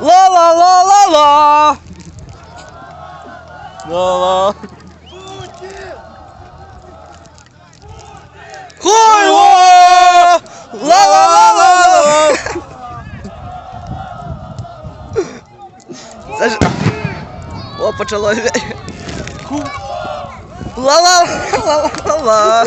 Ла ла ла ла ла. Ла ла. Хуй ла! Ла ла ла ла ла. Це ж... О, почало. Ла ла ла ла ла.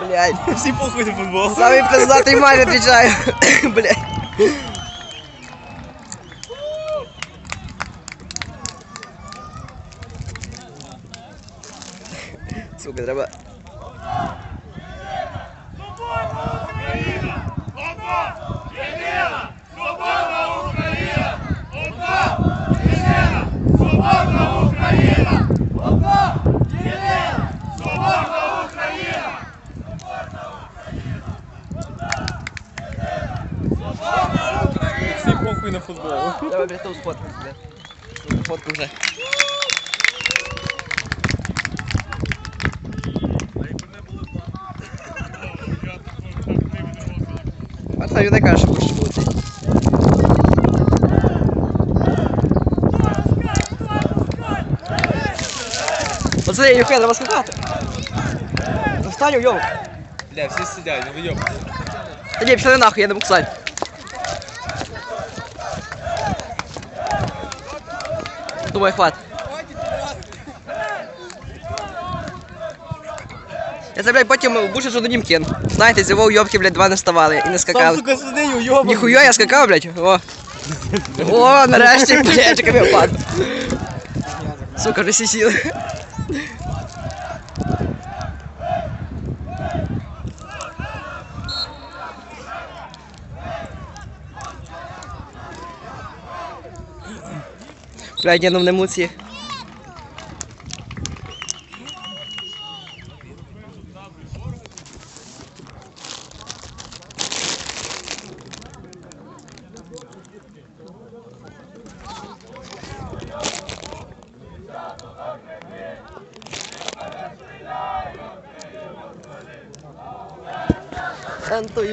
Блядь. Всі похуй на футбол. Самый пиздатый маме отвечаю. Блядь. Сука, треба. Всі похуй на футбол. Давай, блядь, там сфоткай, блядь. Фотку вже. А там не каже, що хочеш бути. Пацани, Юхай, треба скакати. Встань, йоу. Бля, всі сидять, не вийоб. Та ні, пішли нахуй, я не буксаль. Думай, хват. Я це, блядь, потім більше судонім кин. Знаєте, з його уйобки, блядь, два не вставали і не Там, скакали. сука, сиди, уйобан. Ніхуя я скакав, блядь. О. О, нарешті, блядь, чекай, я впад. Сука, вже всі сіли. Блядь, я ну в немуці. Антою.